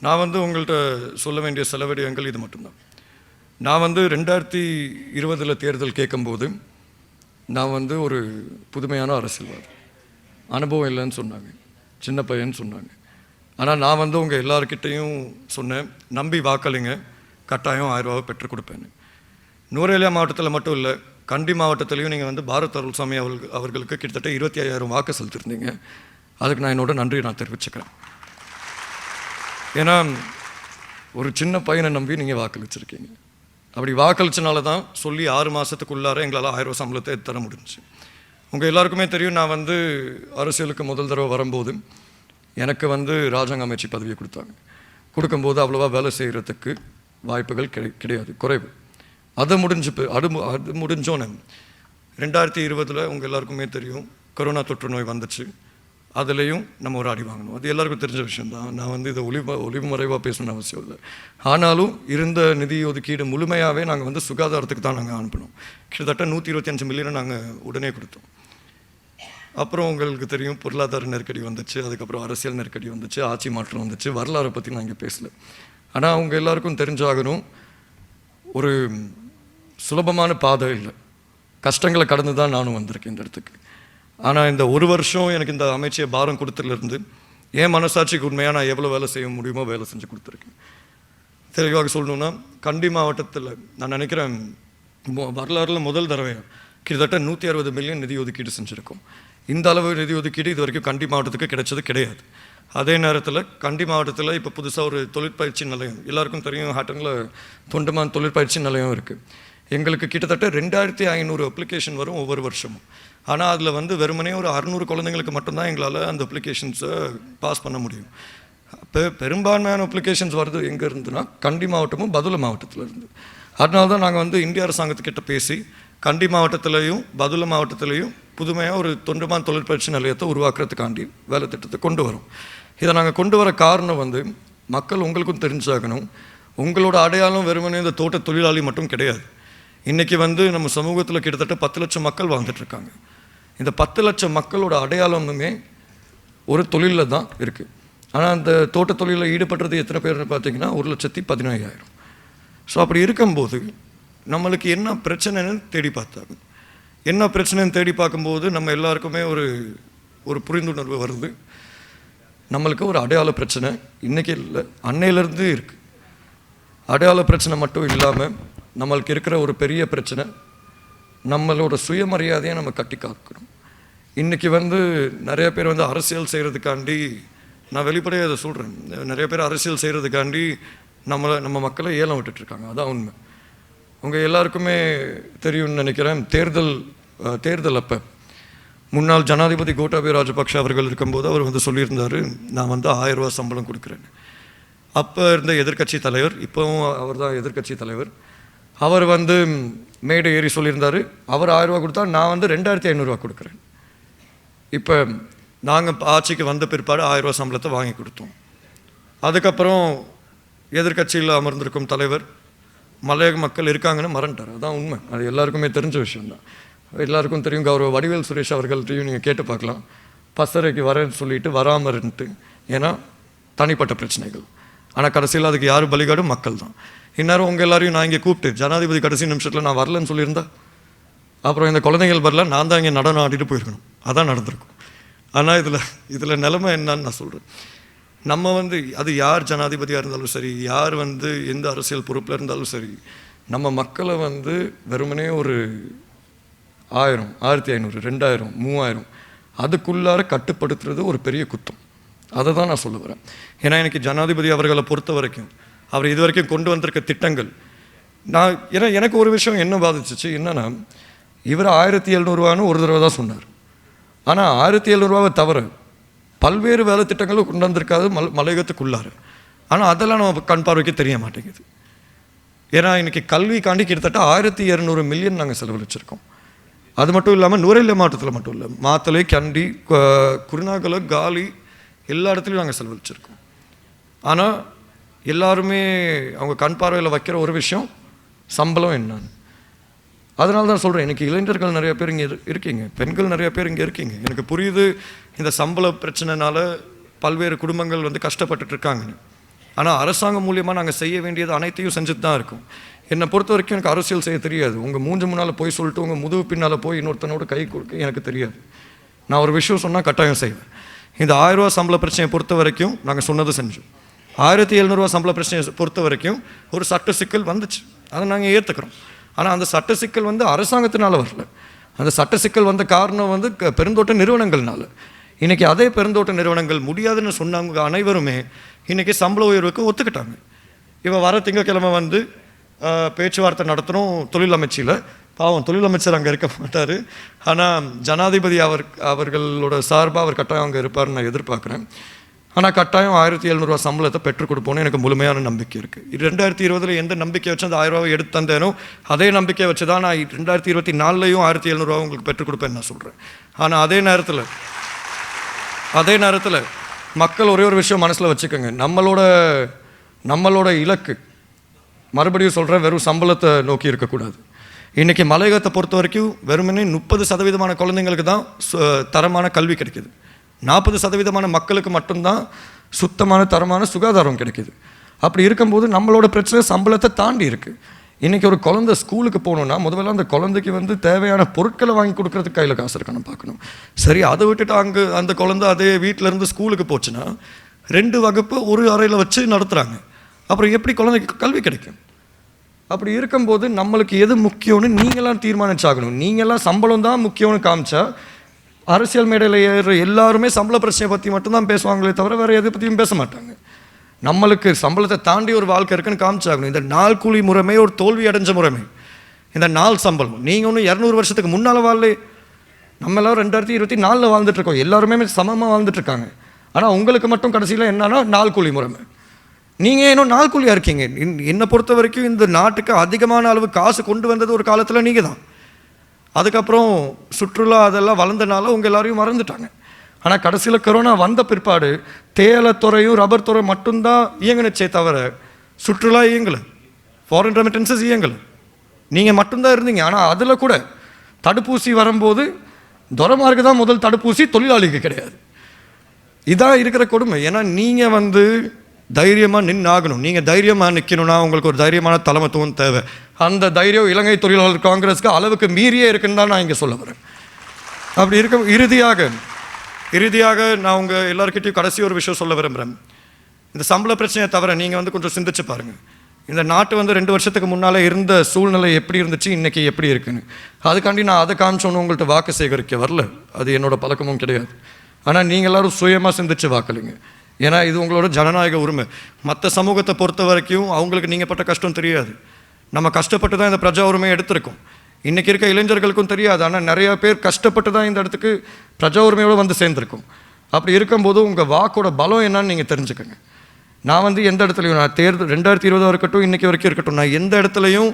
நான் வந்து உங்கள்கிட்ட சொல்ல வேண்டிய செலவிடங்கள் இது மட்டும்தான். நான் வந்து ரெண்டாயிரத்தி இருபதில் தேர்தல் கேட்கும்போது நான் வந்து ஒரு புதுமையான அரசியல்வாதி. அனுபவம் இல்லைன்னு சொன்னாங்க. சின்ன பையன்னு சொன்னாங்க. ஆனால் நான் வந்து உங்கள் எல்லாருக்கிட்டேயும் சொன்னேன் நம்பி வாக்களிங்க கட்டாயம் ஆயிரரூபாவை பெற்றுக் கொடுப்பேன்னு. நூரேலியா மாவட்டத்தில் மட்டும் இல்லை கண்டி மாவட்டத்திலையும் நீங்கள் வந்து பாரத் அருள்சாமி அவர்கள் அவர்களுக்கு கிட்டத்தட்ட இருபத்தி ஐயாயிரம் வாக்கு செலுத்திருந்தீங்க. அதுக்கு நான் என்னோட நன்றி நான் தெரிவிச்சுக்கிறேன். ஏன்னா ஒரு சின்ன பையனை நம்பி நீங்கள் வாக்களிச்சிருக்கீங்க. அப்படி வாக்களிச்சனால தான் சொல்லி ஆறு மாதத்துக்குள்ளார எங்களால் ஆயிரம் ரூபா சம்பளத்தை தர முடிஞ்சுச்சு. உங்கள் எல்லாருக்குமே தெரியும் நான் வந்து அரசியலுக்கு முதல் தடவை வரும்போது எனக்கு வந்து ராஜாங்க அமைச்சு பதவியை கொடுத்தாங்க. கொடுக்கும்போது அவ்வளோவா வேலை செய்கிறதுக்கு வாய்ப்புகள் கிடை கிடையாது குறைவு. அது முடிஞ்சு அது மு- அது முடிஞ்சோன்னு ரெண்டாயிரத்தி இருபதில் உங்கள் எல்லாருக்குமே தெரியும் கொரோனா தொற்று நோய் வந்துச்சு. அதுலேயும் நம்ம ஒரு அடி வாங்கணும். அது எல்லாருக்கும் தெரிஞ்ச விஷயம் தான் நான் வந்து இதை ஒளிவு மறைவாக பேசணும்னு அவசியம் இல்லை. ஆனாலும் இருந்த நிதி ஒதுக்கீடு முழுமையாகவே நாங்கள் வந்து சுகாதாரத்துக்கு தான் நாங்கள் அனுப்பினோம் கிட்டத்தட்ட நூற்றி இருபத்தி அஞ்சு மில்லியனை நாங்கள் உடனே கொடுத்தோம். அப்புறம் உங்களுக்கு தெரியும் பொருளாதார நெருக்கடி வந்துச்சு. அதுக்கப்புறம் அரசியல் நெருக்கடி வந்துச்சு. ஆட்சி மாற்றம் வந்துச்சு. வரலாறை பற்றி நான் இங்கே பேசல. ஆனால் அவங்க எல்லாருக்கும் தெரிஞ்சாகணும் ஒரு சுலபமான பாதை இல்லை. கஷ்டங்களை கடந்து தான் நானும் வந்திருக்கேன் இந்த இடத்துக்கு. ஆனால் இந்த ஒரு வருஷம் எனக்கு இந்த அமைச்சியை பாரம் கொடுத்ததுலேருந்து என் மனசாட்சிக்கு உண்மையாக நான் எவ்வளோ வேலை செய்ய முடியுமோ வேலை செஞ்சு கொடுத்துருக்கேன். தெளிவாக சொல்லணும்னா கண்டி மாவட்டத்தில் நான் நினைக்கிறேன் வரலாறுல முதல் தடவை கிட்டத்தட்ட நூற்றி அறுபது மில்லியன் நிதி ஒதுக்கீடு செஞ்சுருக்கோம். இந்த அளவு நிதி ஒதுக்கீடு இது வரைக்கும் கண்டி மாவட்டத்துக்கு கிடைச்சது கிடையாது. அதே நேரத்தில் கண்டி மாவட்டத்தில் இப்போ புதுசாக ஒரு தொழிற்பயிற்சி நிலையம் எல்லாருக்கும் தெரியும் ஹாட்டனில் தொண்டமான் தொழிற்பயிற்சி நிலையம் இருக்குது எங்களுக்கு கிட்டத்தட்ட ரெண்டாயிரத்தி ஐநூறு அப்ளிகேஷன் வரும் ஒவ்வொரு வருஷமும். ஆனால் அதில் வந்து வெறுமனே ஒரு அறுநூறு குழந்தைங்களுக்கு மட்டும்தான் எங்களால் அந்த அப்ளிகேஷன்ஸை பாஸ் பண்ண முடியும். இப்போ பெரும்பான்மையான அப்ளிகேஷன்ஸ் வருது எங்கே இருந்துன்னா கண்டி மாவட்டமும் பதுளை மாவட்டத்தில் இருந்து. அதனால தான் நாங்கள் வந்து இந்திய அரசாங்கத்துக்கிட்ட பேசி கண்டி மாவட்டத்திலையும் பதுளை மாவட்டத்திலையும் புதுமையாக ஒரு தொண்டுமான் தொழிற்பயிற்சி நிலையத்தை உருவாக்குறதுக்காண்டி வேலை திட்டத்தை கொண்டு வரோம். இதை நாங்கள் கொண்டு வர காரணம் வந்து மக்கள் உங்களுக்கும் தெரிஞ்சாகணும். உங்களோட அடையாளம் வெறுமனே இந்த தோட்ட தொழிலாளி மட்டும் கிடையாது. இன்றைக்கி வந்து நம்ம சமூகத்தில் கிட்டத்தட்ட பத்து லட்சம் மக்கள் வாழ்ந்துட்டுருக்காங்க இந்த பத்து லட்சம் மக்களோட அடையாளமுமே ஒரு தொழிலில் தான் இருக்குது ஆனால் அந்த தோட்ட தொழிலில் ஈடுபடுறது எத்தனை பேர்னு பார்த்தீங்கன்னா ஒரு லட்சத்தி பதினேழாயிரம். ஸோ அப்படி இருக்கும்போது நம்மளுக்கு என்ன பிரச்சனைன்னு தேடி பார்த்தாங்க. என்ன பிரச்சனைன்னு தேடி பார்க்கும்போது நம்ம எல்லாருக்குமே ஒரு ஒரு புரிந்துணர்வு வருது. நம்மளுக்கு ஒரு அடையாள பிரச்சனை இன்றைக்கி இல்லை அன்னையிலேருந்து இருக்குது அடையாள பிரச்சனை மட்டும் இல்லாமல் நம்மளுக்கு இருக்கிற ஒரு பெரிய பிரச்சனை நம்மளோட சுயமரியாதையை நம்ம கட்டி காக்கணும். இன்றைக்கி வந்து நிறைய பேர் வந்து அரசியல் செய்கிறதுக்காண்டி நான் வெளிப்படையாக அதை சொல்கிறேன் நிறைய பேர் அரசியல் செய்கிறதுக்காண்டி நம்மளை நம்ம மக்களை ஏலம் விட்டுட்ருக்காங்க. அதான் உண்மை. உங்கள் எல்லாருக்குமே தெரியும்னு நினைக்கிறேன். தேர்தல் தேர்தல் அப்போ முன்னாள் ஜனாதிபதி கோட்டாபய ராஜபக்ஷ அவர்கள் இருக்கும்போது அவர் வந்து சொல்லியிருந்தார் நான் வந்து ஆயிரம் ரூபா சம்பளம் கொடுக்குறேன். அப்போ இருந்த எதிர்க்கட்சி தலைவர் இப்போவும் அவர் தான் எதிர்க்கட்சி தலைவர். அவர் வந்து மேடை ஏறி சொல்லியிருந்தார். அவர் ஆயிரம் கொடுத்தா நான் வந்து ரெண்டாயிரத்தி ஐநூறுரூவா கொடுக்குறேன். இப்போ நாங்கள் ஆட்சிக்கு வந்த பிற்பாடு ஆயிரரூவா சம்பளத்தை வாங்கி கொடுத்தோம். அதுக்கப்புறம் எதிர்க்கட்சியில் அமர்ந்திருக்கும் தலைவர் மலையக மக்கள் இருக்காங்கன்னு மறந்துட்டார். அதான் உண்மை. அது எல்லாருக்குமே தெரிஞ்ச விஷயந்தான் எல்லாருக்கும் தெரியும் கௌரவ வடிவேல் சுரேஷ் அவர்கள்ட்டையும் நீங்கள் கேட்டு பார்க்கலாம். பசரைக்கு வரேன்னு சொல்லிட்டு வராமல் இருந்துட்டு ஏன்னா தனிப்பட்ட பிரச்சனைகள். ஆனால் கடைசியில் அதுக்கு யார் பலிகாடும்? மக்கள் தான் இந்நேரம் உங்கள் எல்லாரையும் நான் இங்கே கூப்பிட்டு ஜனாதிபதி கடைசி நிமிஷத்தில் நான் வரலன்னு சொல்லியிருந்தா அப்புறம் இந்த குழந்தைகள் வரல நான் தான் இங்கே நடனம் ஆடிட்டு போயிருக்கணும். அதான் நடந்திருக்கும். ஆனால் இதில் இதில் நிலைமை என்னன்னு நான் சொல்கிறேன் நம்ம வந்து அது யார் ஜனாதிபதியாக இருந்தாலும் சரி யார் வந்து எந்த அரசியல் பொறுப்பில் இருந்தாலும் சரி நம்ம மக்களை வந்து வெறுமனே ஒரு ஆயிரம் ஆயிரத்தி ஐநூறு ரெண்டாயிரம் மூவாயிரம் அதுக்குள்ளார கட்டுப்படுத்துறது ஒரு பெரிய குத்தம். அதை தான் நான் சொல்ல வரேன். ஏன்னா எனக்கு ஜனாதிபதி அவர்களை பொறுத்த வரைக்கும் அவர் இது வரைக்கும் கொண்டு வந்திருக்க திட்டங்கள். நான் ஏன்னா எனக்கு ஒரு விஷயம் என்ன பாதிச்சிச்சு என்னன்னா இவர் ஆயிரத்தி எழுநூறுவான்னு ஒரு தடவை தான் சொன்னார். ஆனால் ஆயிரத்தி எழுநூறுவாவை தவிர பல்வேறு வேலை திட்டங்களும் கொண்டு வந்திருக்காது மல் மலையகத்துக்குள்ளார். ஆனால் அதெல்லாம் நம்ம கண் பார்வைக்கு தெரிய மாட்டேங்குது. ஏன்னா இன்றைக்கி கல்விக்காண்டி கிட்டத்தட்ட ஆயிரத்தி இரநூறு மில்லியன் நாங்கள் செலவழிச்சிருக்கோம். அது மட்டும் இல்லாமல் நுரையில மாவட்டத்தில் மட்டும் இல்லை. மாத்தலை கண்டி கு- குருநாகலை காலி எல்லா இடத்துலையும் நாங்கள் செலவழிச்சிருக்கோம். ஆனால் எல்லாருமே அவங்க கண் பார்வையில் வைக்கிற ஒரு விஷயம் சம்பளம் என்னன்னு. அதனால தான் சொல்கிறேன் எனக்கு இளைஞர்கள் நிறைய பேர் இங்கே இருக்கீங்க பெண்கள் நிறைய பேர் இங்கே இருக்கீங்க. எனக்கு புரியுது இந்த சம்பள பிரச்சனைனால பல்வேறு குடும்பங்கள் வந்து கஷ்டப்பட்டுட்டு இருக்காங்கன்னு. ஆனால் அரசாங்கம் மூலியமாக நாங்கள் செய்ய வேண்டியது அனைத்தையும் செஞ்சுட்டு தான் இருக்கோம். என்னை பொறுத்த வரைக்கும் எனக்கு அரசியல் செய்ய தெரியாது. உங்கள் மூஞ்சு முன்னால் போய் சொல்லிட்டு உங்கள் முதுகு பின்னால் போய் இன்னொருத்தனோட கை கொடுக்க எனக்கு தெரியாது. நான் ஒரு விஷயம் சொன்னால் கட்டாயம் செய்வேன். இந்த ஆயிரம் ரூபா சம்பள பிரச்சனையை பொறுத்த வரைக்கும் நாங்கள் சொன்னது செஞ்சோம். ஆயிரத்தி எழுநூறுவா சம்பள பிரச்சனையை பொறுத்த வரைக்கும் ஒரு சட்ட சிக்கல் வந்துச்சு. அதை நாங்கள் ஏற்றுக்கிறோம் ஆனால் அந்த சட்ட சிக்கல் வந்து அரசாங்கத்தினால் வரல. அந்த சட்ட சிக்கல் வந்த காரணம் வந்து க- பெருந்தோட்ட நிறுவனங்கள்னால. இன்றைக்கி அதே பெருந்தோட்ட நிறுவனங்கள் முடியாதுன்னு சொன்னவங்க அனைவருமே இன்றைக்கி சம்பள உயர்வுக்கு ஒத்துக்கிட்டாங்க. இவன் வர திங்கக்கிழமை வந்து பேச்சுவார்த்தை நடத்தணும் தொழில் அமைச்சியில் பாவம் தொழில் அமைச்சர் அங்கே இருக்க மாட்டார். ஆனால் ஜனாதிபதி அவர் அவர்களோட சார்பாக அவர் கட்டாயம் அங்கே இருப்பார்னு நான் எதிர்பார்க்குறேன். ஆனால் கட்டாயம் ஆயிரத்தி எழுநூறுவா சம்பளத்தை பெற்றுக் கொடுப்போம்னு எனக்கு முழுமையான நம்பிக்கை இருக்குது ரெண்டாயிரத்தி இருபதில் எந்த நம்பிக்கை வச்சு அந்த ஆயிரம் எடுத்து தந்தேனோ அதே நம்பிக்கை வச்சு தான் நான் ரெண்டாயிரத்தி இருபத்தி நாலுலையும் ஆயிரத்தி எழுநூறுவா உங்களுக்கு பெற்றுக் கொடுப்பேன்னு நான் சொல்கிறேன் ஆனால் அதே நேரத்தில் அதே நேரத்தில் மக்கள் ஒரே ஒரு விஷயம் மனசில் வச்சுக்கோங்க. நம்மளோட நம்மளோட இலக்கு மறுபடியும் சொல்கிறேன் வெறும் சம்பளத்தை நோக்கி இருக்கக்கூடாது. இன்றைக்கி மலையகத்தை பொறுத்த வரைக்கும் வெறுமனே முப்பது சதவீதமான குழந்தைங்களுக்கு தான் சு- தரமான கல்வி கிடைக்கிது. நாற்பது சதவீதமான மக்களுக்கு மட்டும்தான் சுத்தமான தரமான சுகாதாரம் கிடைக்குது. அப்படி இருக்கும்போது நம்மளோட பிரச்சனை சம்பளத்தை தாண்டி இருக்குது இன்றைக்கி ஒரு குழந்தை ஸ்கூலுக்கு போகணுன்னா முதல்ல அந்த குழந்தைக்கு வந்து தேவையான பொருட்களை வாங்கி கொடுக்குறதுக்கு கையில் காசு இருக்கணும் பார்க்கணும். சரி அதை விட்டுட்டு அங்கே அந்த குழந்தை அதே வீட்டிலேருந்து ஸ்கூலுக்கு போச்சுன்னா ரெண்டு வகுப்பு ஒரு அறையில் வச்சு நடத்துகிறாங்க அப்புறம் எப்படி குழந்தைக்கு கல்வி கிடைக்கும்? அப்படி இருக்கும்போது நம்மளுக்கு எது முக்கியம்னு நீங்களாம் தீர்மானிச்சாகணும். நீங்களாம் சம்பளம் தான் முக்கியம்னு காமிச்சா அரசியல் மேடையில் ஏறு எல்லாருமே சம்பள பிரச்சனை பற்றி மட்டும்தான் பேசுவாங்களே தவிர வேறு எதை பற்றியும் பேச மாட்டாங்க. நம்மளுக்கு சம்பளத்தை தாண்டி ஒரு வாழ்க்கை இருக்குன்னு காமிச்சாகணும். இந்த நாள் கூலி முறைமை ஒரு தோல்வி அடைஞ்ச முறைமை. இந்த நாள் சம்பளம். நீங்கள் ஒன்றும் இரநூறு வருஷத்துக்கு முன்னால் வாழலே நம்ம எல்லாரும் ரெண்டாயிரத்தி இருபத்தி நாலில் வாழ்ந்துட்டுருக்கோம் எல்லாருமே சமமாக வாழ்ந்துட்டுருக்காங்க ஆனால் உங்களுக்கு மட்டும் கடைசியில் என்னன்னா நாள் கூலி முறைமை. நீங்கள் இன்னும் நாள் கூலியாக இருக்கீங்க? இன்- என்னை பொறுத்த வரைக்கும் இந்த நாட்டுக்கு அதிகமான அளவு காசு கொண்டு வந்தது ஒரு காலத்தில் நீங்கள் தான் அதுக்கப்புறம் சுற்றுலா அதெல்லாம் வளர்ந்தனால உங்கள் எல்லாரையும் மறந்துட்டாங்க. ஆனால் கடைசியில் கொரோனா வந்த பிற்பாடு தேயிலைத்துறையும் ரப்பர் துறை மட்டும்தான் இயங்குனுச்சே தவிர சுற்றுலா இயங்கலை. Foreign remittances இயங்கலை. நீங்கள் மட்டும்தான் இருந்தீங்க. ஆனால் அதில் கூட தடுப்பூசி வரும்போது துரமார்க்கு தான் முதல் தடுப்பூசி தொழிலாளிக்கு கிடையாது. இதான் இருக்கிற கொடுமை. ஏன்னா நீங்கள் வந்து தைரியமாக நின்று ஆகணும் நீங்கள் தைரியமாக நிற்கணும்னா உங்களுக்கு ஒரு தைரியமான தலைமத்துவம் தேவை. அந்த தைரியம் இலங்கை தொழிலாளர் காங்கிரஸ்க்கு அளவுக்கு மீறியே இருக்குன்னு தான் நான் இங்கே சொல்ல வரேன். அப்படி இருக்க இறுதியாக இறுதியாக நான் உங்கள் எல்லாருக்கிட்டையும் கடைசி ஒரு விஷயம் சொல்ல விரும்புகிறேன் இந்த சம்பள பிரச்சனையை தவிர நீங்கள் வந்து கொஞ்சம் சிந்திச்சு பாருங்கள் இந்த நாட்டு வந்து ரெண்டு வருஷத்துக்கு முன்னால் இருந்த சூழ்நிலை எப்படி இருந்துச்சு இன்னைக்கு எப்படி இருக்குன்னு. அதுக்காண்டி நான் அதை காமிச்சோன்னு உங்கள்கிட்ட வாக்கு சேகரிக்க வரல. அது என்னோடய பழக்கமும் கிடையாது. ஆனால் நீங்கள் எல்லாரும் சுயமாக சிந்திச்சு வாக்களிங்க. ஏன்னா இது உங்களோட ஜனநாயக உரிமை. மற்ற சமூகத்தை பொறுத்த வரைக்கும் அவங்களுக்கு நீங்கள் பட்ட கஷ்டம் தெரியாது. நம்ம கஷ்டப்பட்டு தான் இந்த பிரஜா உரிமையை எடுத்திருக்கோம். இன்றைக்கி இருக்க இளைஞர்களுக்கும் தெரியாது ஆனால் நிறையா பேர் கஷ்டப்பட்டு தான் இந்த இடத்துக்கு பிரஜா உரிமையோடு வந்து சேர்ந்துருக்கும். அப்படி இருக்கும்போது உங்கள் வாக்கோட பலம் என்னன்னு நீங்கள் தெரிஞ்சுக்கோங்க. நான் வந்து எந்த இடத்துலையும் நான் தேர்தல் ரெண்டாயிரத்தி இருபதாக இருக்கட்டும் இன்றைக்கி வரைக்கும் இருக்கட்டும் நான் எந்த இடத்துலையும்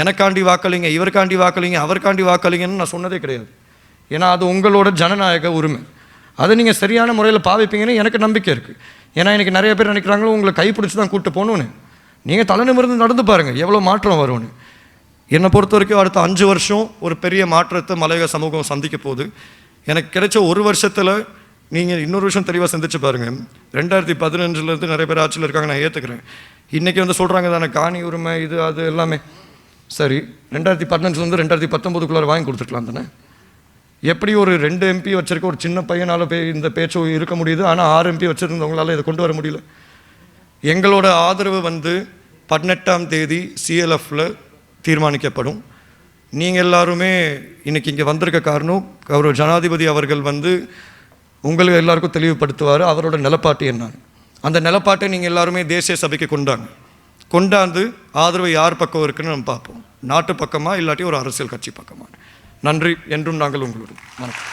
எனக்காண்டி வாக்களிங்க இவருக்காண்டி வாக்களிங்க அவருக்காண்டி வாக்களிங்கன்னு நான் சொன்னதே கிடையாது. ஏன்னா அது உங்களோட ஜனநாயக உரிமை. அதை நீங்கள் சரியான முறையில் பாவிப்பீங்கன்னு எனக்கு நம்பிக்கை இருக்குது ஏன்னா எனக்கு நிறைய பேர் நினைக்கிறாங்களோ உங்களை கைப்பிடிச்சி தான் கூப்பிட்டு போகணுன்னு நீங்கள் தலை நிமிர்ந்து நடந்து பாருங்கள் எவ்வளோ மாற்றம் வரும்னு என்னை பொறுத்த வரைக்கும் அடுத்த அஞ்சு வருஷம் ஒரு பெரிய மாற்றத்தை மலையக சமூகம் சந்திக்க போகுது. எனக்கு கிடைச்ச ஒரு வருஷத்தில் நீங்கள் இன்னொரு விஷயம் தெளிவாக சிந்திச்சு பாருங்கள் ரெண்டாயிரத்தி பதினஞ்சுலேருந்து நிறைய பேர் ஆட்சியில் இருக்காங்க நான் ஏற்றுக்கிறேன் இன்றைக்கி வந்து சொல்கிறாங்க தானே காணி உரிமை இது அது எல்லாமே. சரி ரெண்டாயிரத்தி பதினஞ்சுலேருந்து ரெண்டாயிரத்தி பத்தொம்போதுக்குள்ளார வாங்கி கொடுத்துருக்கலாம் தானே. எப்படி ஒரு ரெண்டு எம்பி வச்சுருக்க ஒரு சின்ன பையனால் பே இந்த பேச்சு இருக்க முடியுது? ஆனால் ஆறு எம்பி வச்சுருந்தவங்களால இதை கொண்டு வர முடியல. எங்களோட ஆதரவு வந்து பதினெட்டாம் தேதி சிஎல்எஃப்ல தீர்மானிக்கப்படும். நீங்கள் எல்லாருமே இன்னைக்கு இங்கே வந்திருக்க காரணம் கௌரவ ஜனாதிபதி அவர்கள் வந்து உங்களுக்கு எல்லாருக்கும் தெளிவுபடுத்துவார். அவரோட நிலப்பாட்டு என்னன்னு அந்த நிலப்பாட்டை நீங்கள் எல்லாருமே தேசிய சபைக்கு கொண்டாங்க. கொண்டாந்து ஆதரவு யார் பக்கம் இருக்குன்னு நம்ம பார்ப்போம். நாட்டு பக்கமாக இல்லாட்டி ஒரு அரசியல் கட்சி பக்கமாக நன்றி. என்றும் நாங்கள் உங்களோட. வணக்கம்.